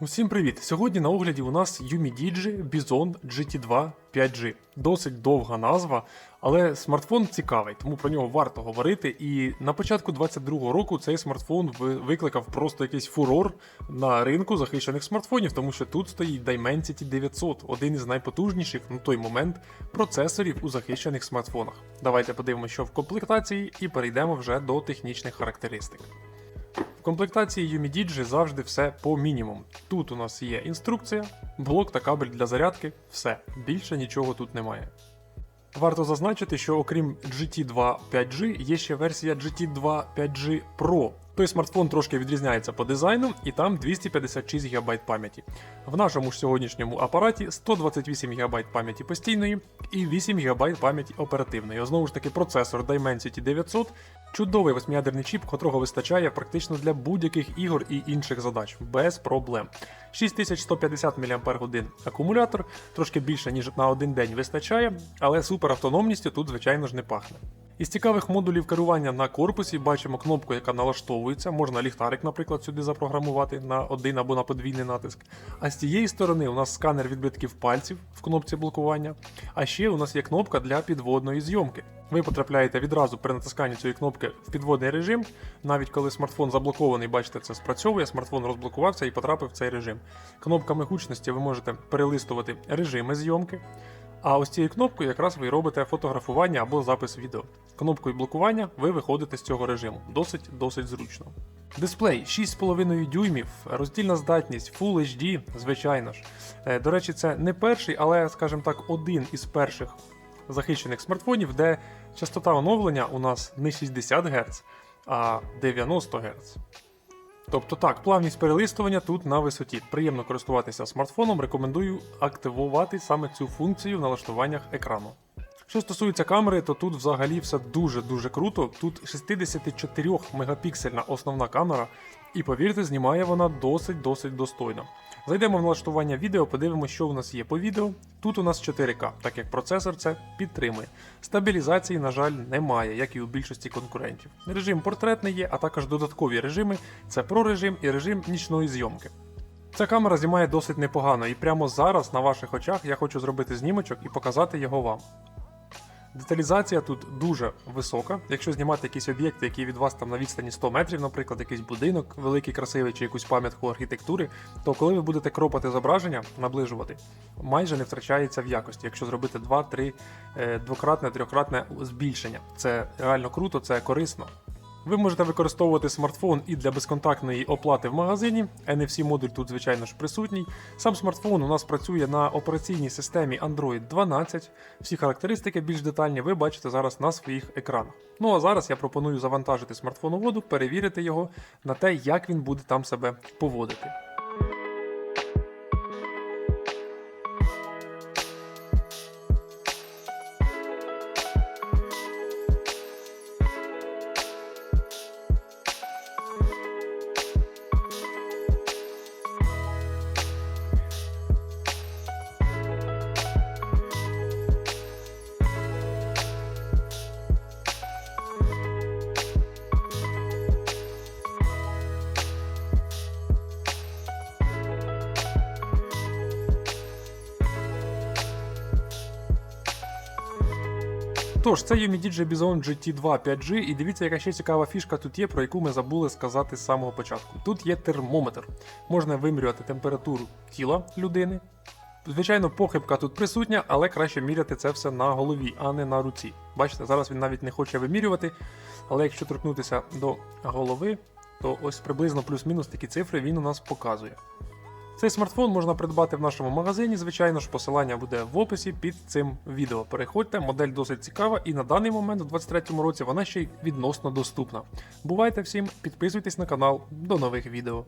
Усім привіт! Сьогодні на огляді у нас Yumidigi Bison GT2 5G. Досить довга назва, але смартфон цікавий, тому про нього варто говорити. І на початку 2022 року цей смартфон викликав просто якийсь фурор на ринку захищених смартфонів, тому що тут стоїть Dimensity 900, один із найпотужніших на той момент процесорів у захищених смартфонах. Давайте подивимося, що в комплектації, і перейдемо вже до технічних характеристик. Комплектації Yumidigi завжди все по мінімуму. Тут у нас є інструкція, блок та кабель для зарядки, все, більше нічого тут немає. Варто зазначити, що окрім GT2 5G є ще версія GT2 5G Pro. Той смартфон трошки відрізняється по дизайну, і там 256 ГБ пам'яті. В нашому ж сьогоднішньому апараті 128 ГБ пам'яті постійної і 8 ГБ пам'яті оперативної. Знову ж таки, процесор Dimensity 900, чудовий восьмиядерний чіп, котрого вистачає практично для будь-яких ігор і інших задач, без проблем. 6150 мАч акумулятор, трошки більше, ніж на один день вистачає, але суперавтономністю тут, звичайно ж, не пахне. Із цікавих модулів керування на корпусі бачимо кнопку, яка налаштовується. Можна ліхтарик, наприклад, сюди запрограмувати на один або на подвійний натиск. А з цієї сторони у нас сканер відбитків пальців в кнопці блокування. А ще у нас є кнопка для підводної зйомки. Ви потрапляєте відразу при натисканні цієї кнопки в підводний режим. Навіть коли смартфон заблокований, бачите, це спрацьовує. Смартфон розблокувався і потрапив в цей режим. Кнопками гучності ви можете перелистувати режими зйомки. А ось цією кнопкою якраз ви робите фотографування або запис відео. Кнопкою блокування ви виходите з цього режиму. Досить досить зручно. Дисплей 6,5 дюймів, роздільна здатність Full HD, звичайно ж. Е, До речі, це не перший, але, скажімо так, один із перших захищених смартфонів, де частота оновлення у нас не 60 Гц, а 90 Гц. Тобто так, плавність перелистування тут на висоті. Приємно користуватися смартфоном, рекомендую активувати саме цю функцію в налаштуваннях екрану. Що стосується камери, то тут взагалі все дуже-дуже круто. Тут 64 мегапіксельна основна камера, і повірте, знімає вона досить-досить достойно. Зайдемо в налаштування відео, подивимося, що у нас є по відео. Тут у нас 4К, так як процесор це підтримує. Стабілізації, на жаль, немає, як і у більшості конкурентів. Режим портретний є, а також додаткові режими це про режим і режим нічної зйомки. Ця камера знімає досить непогано, і прямо зараз на ваших очах я хочу зробити знімочок і показати його вам. Деталізація тут дуже висока. Якщо знімати якісь об'єкти, які від вас там на відстані 100 метрів, наприклад, якийсь будинок великий, красивий чи якусь пам'ятку архітектури, то коли ви будете кропати зображення, наближувати, майже не втрачається в якості, якщо зробити 2-3 е, двократне, трьохкратне збільшення. Це реально круто, це корисно. Ви можете використовувати смартфон і для безконтактної оплати в магазині. NFC модуль тут, звичайно ж, присутній. Сам смартфон у нас працює на операційній системі Android 12. Всі характеристики більш детальні ви бачите зараз на своїх екранах. Ну а зараз я пропоную завантажити смартфон у воду, перевірити його на те, як він буде там себе поводити. Тож, це Yumidigi Bison GT2 5G, і дивіться, яка ще цікава фішка тут є, про яку ми забули сказати з самого початку. Тут є термометр. Можна вимірювати температуру тіла людини. Звичайно, похибка тут присутня, але краще міряти це все на голові, а не на руці. Бачите, зараз він навіть не хоче вимірювати, але якщо торкнутися до голови, то ось приблизно плюс-мінус такі цифри він у нас показує. Цей смартфон можна придбати в нашому магазині. Звичайно ж, посилання буде в описі під цим відео. Переходьте, модель досить цікава, і на даний момент, у 2023 році, вона ще й відносно доступна. Бувайте всім, підписуйтесь на канал, до нових відео.